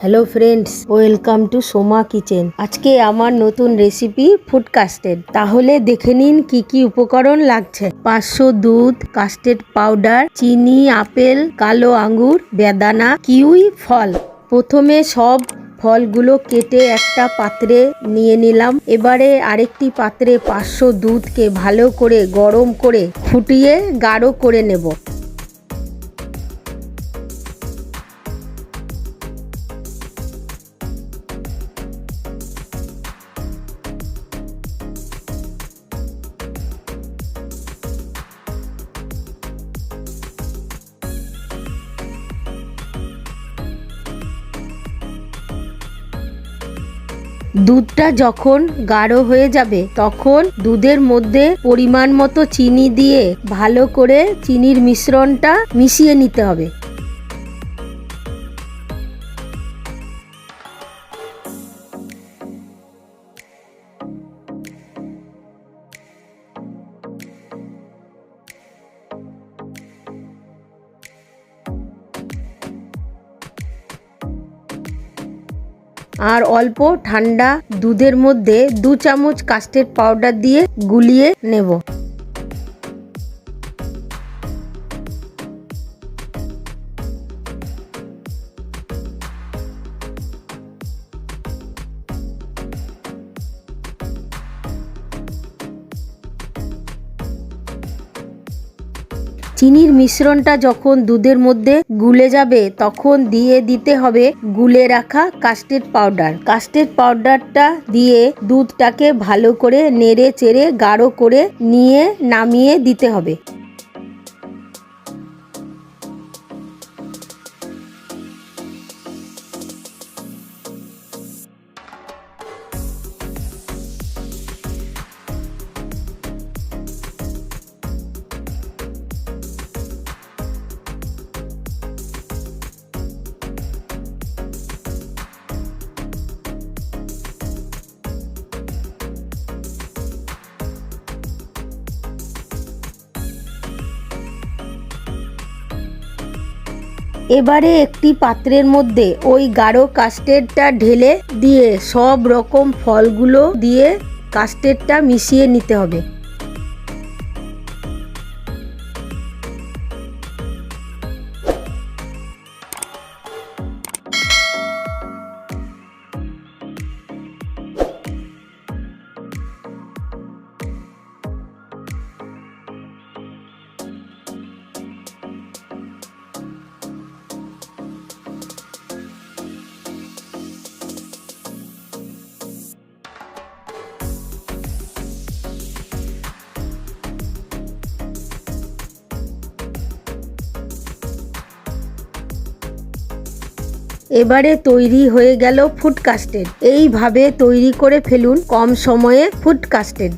Hello friends welcome to Soma kitchen আজকে আমার নতুন রেসিপি ফুড কাস্টেড তাহলে দেখে নিন কি কি উপকরণ লাগছে। পাঁচশো দুধ কাস্টেড পাউডার চিনি, আপেল, কালো আঙ্গুর, বেদানা, কিউই, ফল। প্রথমে সব ফলগুলো কেটে একটা পাত্রে নিয়ে নিলাম। এবারে আরেকটি পাত্রে পাঁচশো দুধকে ভালো করে গরম করে ফুটিয়ে গাঢ় করে নেব। দুধটা যখন গাঢ় হয়ে যাবে, তখন দুধের মধ্যে পরিমাণ মতো চিনি দিয়ে ভালো করে চিনির মিশ্রণটা মিশিয়ে নিতে হবে। আর অল্প ঠান্ডা দুধের মধ্যে দু চামচ কাস্টেড পাউডার দিয়ে গুলিয়ে নেব। চিনির মিশ্রণটা যখন দুধের মধ্যে গুলে যাবে, তখন দিয়ে দিতে হবে গুলে রাখা কাস্টেড পাউডার কাস্টেড পাউডারটা দিয়ে দুধটাকে ভালো করে নেড়ে চেড়ে গাঢ় করে নিয়ে নামিয়ে দিতে হবে। এবারে একটি পাত্রের মধ্যে ওই গাঢ় কাস্টেডটা ঢেলে দিয়ে সব রকম ফলগুলো দিয়ে কাস্টেডটা মিশিয়ে নিতে হবে। এবারে তৈরি হয়ে গেল ফুড কাস্টেড এইভাবে তৈরি করে ফেলুন কম সময়ে ফুড কাস্টেড